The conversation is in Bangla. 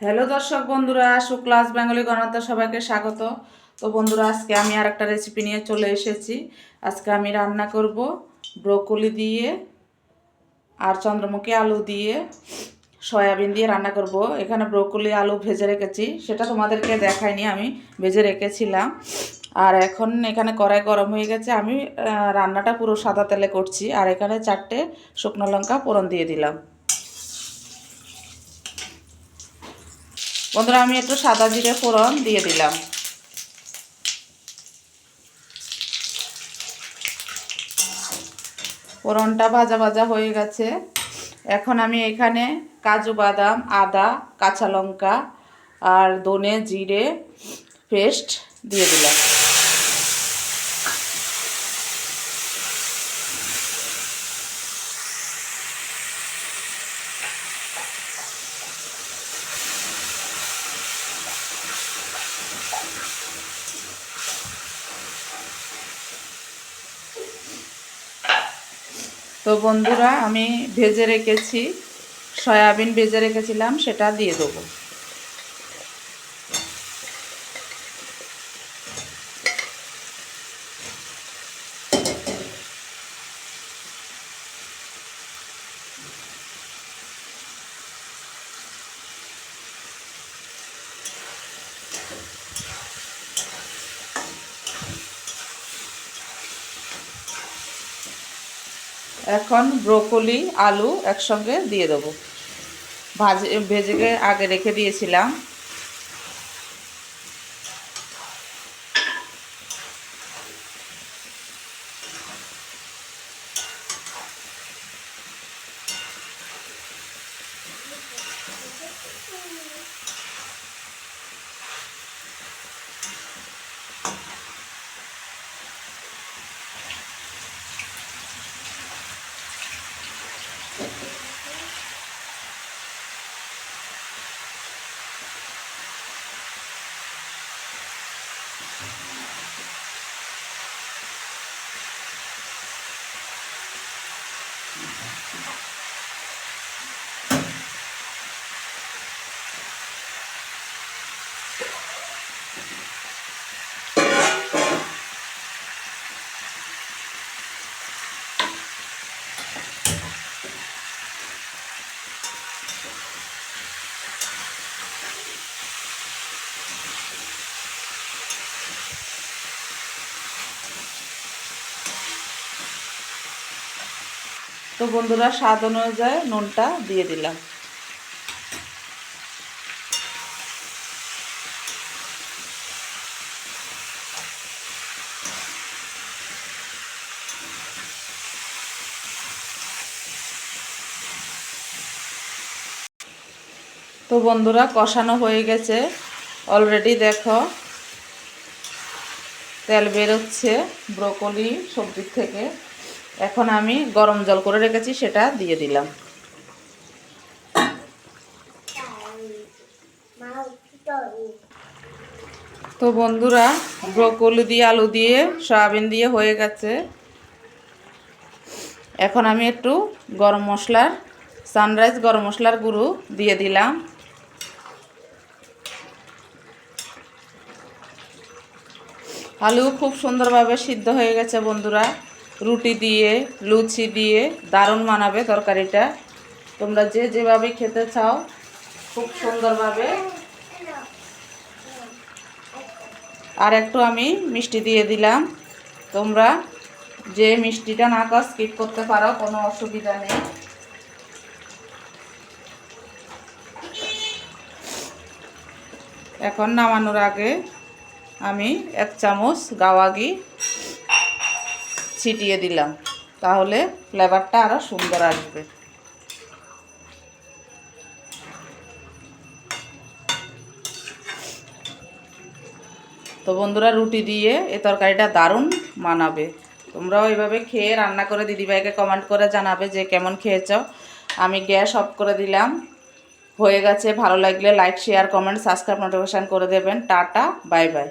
হ্যালো দর্শক বন্ধুরা শুক্লাস বেঙ্গলি গণতা সবাইকে স্বাগত। তো বন্ধুরা, আজকে আমি আর একটা রেসিপি নিয়ে চলে এসেছি। আজকে আমি রান্না করব ব্রোকলি দিয়ে আর চন্দ্রমুখী আলু দিয়ে সয়াবিন দিয়ে রান্না করব। এখানে ব্রোকলি আলু ভেজে রেখেছি। সেটা তোমাদেরকে দেখাইনি, আমি ভেজে রেখেছিলাম। আর এখন এখানে কড়াই গরম হয়ে গেছে, আমি রান্নাটা পুরো সাদা তেলে করছি। আর এখানে চারটে শুকনো লঙ্কা ফোড়ন দিয়ে দিলাম। বন্ধুরা, আমি একটু সাদা জিরে ফোড়ন দিয়ে দিলাম। ফোড়নটা ভাজা ভাজা হয়ে গেছে। এখন আমি এখানে কাজু বাদাম, আদা, কাঁচা লঙ্কা আর দনে জিরে পেস্ট দিয়ে দিলাম। তো বন্ধুরা আমি ভেজে রেখেছি সয়াবিন ভেজে রেখেছিলাম সেটা দিয়ে দেবো। এখন ব্রোকলি আলু একসঙ্গে দিয়ে দেবো। ভাজে ভেজে আগে রেখে দিয়েছিলাম। 違う。তো বন্ধুরা, স্বাদ অনুযায়ী নুনটা দিয়ে দিলাম। তো বন্ধুরা, কষানো হয়ে গেছে। অলরেডি দেখো, তেল বেরোচ্ছে ব্রোকলি সবজির থেকে। এখন আমি গরম জল করে রেখেছি, সেটা দিয়ে দিলাম। তো বন্ধুরা, ব্রোকলি দিয়ে, আলু দিয়ে, সয়াবিন দিয়ে হয়ে গেছে। এখন আমি একটু গরম মশলার সানরাইজ গরম মশলার গুঁড়ো দিয়ে দিলাম। আলু খুব সুন্দরভাবে সিদ্ধ হয়ে গেছে বন্ধুরা। রুটি দিয়ে, লুচি দিয়ে দারুণ মানাবে তরকারিটা। তোমরা যে যেভাবে খেতে চাও, খুব সুন্দরভাবে। আর একটু আমি মিষ্টি দিয়ে দিলাম। তোমরা যে মিষ্টিটা না খাও স্কিপ করতে পারো, কোনো অসুবিধা নেই। এখন নামানোর আগে আমি এক চামচ গাওয়া ঘি ছিটিয়ে দিলাম। তাহলে ফ্লেভারটা আরও সুন্দর আসবে। তো বন্ধুরা রুটি দিয়ে এ তরকারিটা দারুণ মানাবে। তোমরাও এইভাবে খেয়ে রান্না করে দিদিভাইকে কমেন্ট করে জানাবে যে কেমন খেয়েছ। আমি গ্যাস অফ করে দিলাম। হয়ে গেছে। ভালো লাগলে like share comment subscribe notification করে দেবেন। Tata bye bye